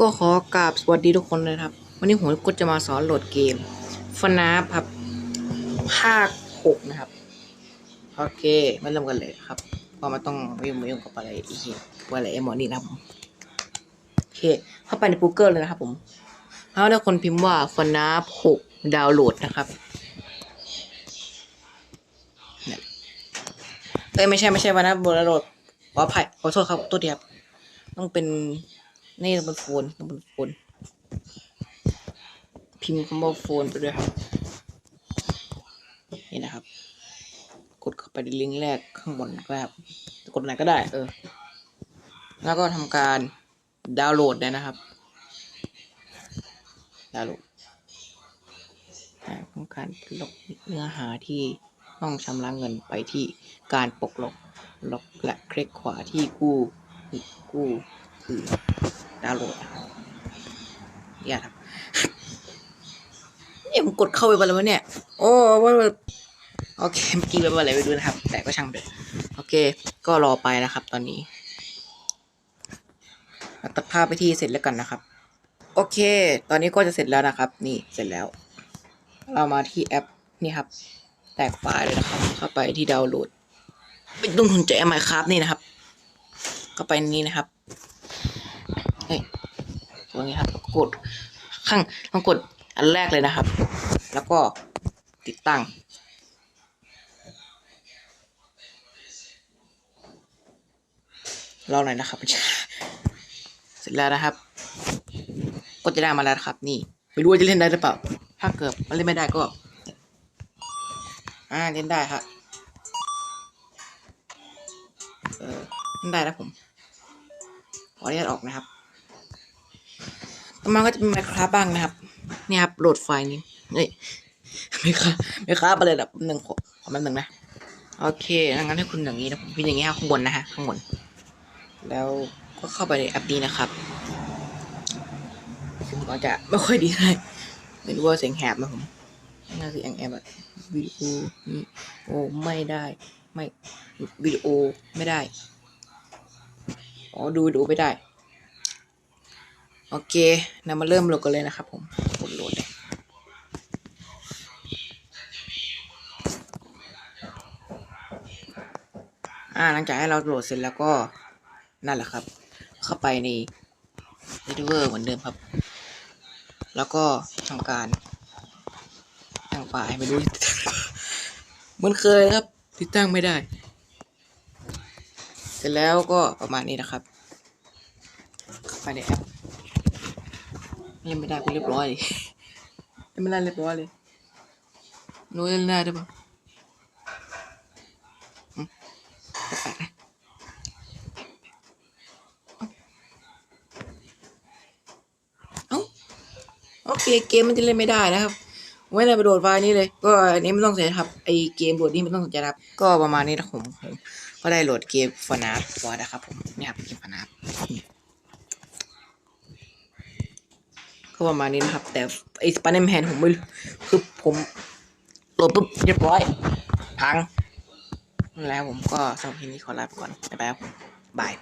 ก็ขอกราบสวัสดีทุกคนเลยนะครับ วันนี้ผมก็จะมาสอนโหลดเกมฟนาครับภาคหกนะครับ โอเคมาเริ่มกันเลยครับก็มาต้องไม่ยุ่งม่ยุ่งกับอะไรอีกว่าอะไรไอ้หมอนี่นะครับผมโอเคเข้าไปใน Google เลยนะครับผมแล้วถ้าคนพิมพ์ว่าฟนาหกดาวน์โหลดนะครับเนี่ยเอ้ยไม่ใช่ไม่ใช่ฟนาดาวน์โหลดขออภัยขอโทษครับตัวเดียวต้องเป็น นี่ต้องเป็นโฟนต้องเป็นโฟน พิมพ์คำว่าโฟนไปด้วยครับ นี่นะครับ กดเข้าไปในลิงก์แรกข้างบนครับ กดไหนก็ได้ เออ แล้วก็ทำการดาวน์โหลดได้นะครับ ดาวน์โหลดต้องการลบเนื้อหาที่ต้องชำระเงินไปที่การปกลบล็อกและคลิกขวาที่กู้กู้คือ ดาวน์โหลดนะครับเนี่ยครับเนี่ยผมกดเข้าไปบ้าแล้วเนี่ย โอ้ว่าโอเคเมื่อกี้ไปอะไรไปดูนะครับ แต่ก็ช่างเถอะโอเค ก็รอไปนะครับ ตอนนี้ตัดภาพไปที่เสร็จแล้วกันนะครับ โอเค ตอนนี้ก็จะเสร็จแล้วนะครับ นี่เสร็จแล้ว เรามาที่แอปนี่ครับ แตกไฟล์เลยนะครับ เข้าไปที่ดาวน์โหลดไม่ต้องสนใจไมครับนี่นะครับเข้าไปนี้นะครับ เฮ้ยตรงนี้ครับกดข้างต้องกดอันแรกเลยนะครับ แล้วก็ติดตั้ง รอหน่อยนะครับเสร็จแล้วนะครับ ก็จะได้มาแล้วครับ นี่ไม่รู้ว่าจะเล่นได้หรือเปล่า ถ้าเกิดมันเล่นไม่ได้ก็ อ่าเล่นได้ครับเออเล่นได้แล้วผมขออนุญาตออกนะครับ มาก็จะเป็นไมค r าบ้างนะครับ เนี่ยครับโหลดไฟล์นี้เฮ้ยไม่ครับไม่ครับอะไรแบบหนึ่งขอขอแป๊บหนึ่งนะ โอเคงั้นให้คุณอย่างนี้นะผมพิมพ์อย่างนี้ข้างบนนะฮะข้างบน แล้วก็เข้าไปในแอปนี้นะครับซึ่งก็จะไม่ค่อยดีเลยไม่รู้ว่าเสียงแหบไหมผมน่าจะเสียงแหบอะวิดีโอนี่โอ้ไม่ได้ ไม่วิดีโอไม่ได้ อ๋อดูดีโอไม่ได้ โอเคนำมาเริ่มโหลดกันเลยนะครับผมกดโหลดเลยอ่าหลังจากให้เราโหลดเสร็จแล้วก็นั่นแหละครับ เข้าไปใน e d i t o r เหมือนเดิมครับ แล้วก็ทำการตั้งไฟล์ไม่รู้เหมือนเคยครับ ติดตั้งไม่ได้ เสร็จแล้วก็ประมาณนี้นะครับ เข้าไปในแอป ยังไม่ได้กูเรียบร้อยเลยยังไม่ได้เรียบร้อยเลยรู้เล่นได้ด้วยปะอืมแปลกๆนะเอ้าโอเคเกมมันจะเล่นไม่ได้นะครับไม่ได้ไปโหลดไฟล์นี้เลย ก็อันนี้ไม่ต้องเสียครับไอเกมโหลดนี้ไม่ต้องสนใจนะครับ ก็ประมาณนี้นะผมผมก็ได้โหลดเกมฟนาฟไว้นะครับผมเนี่ยครับเกมฟนาฟ ก็ประมาณนี้นะครับ แต่ไอ้สปาเนมแฮนผมไม่คือผมโหลดปุ๊บเรียบร้อยพัง แล้วผมก็สำหรับทีนี้ขอลาไปก่อนบ๊ายบาย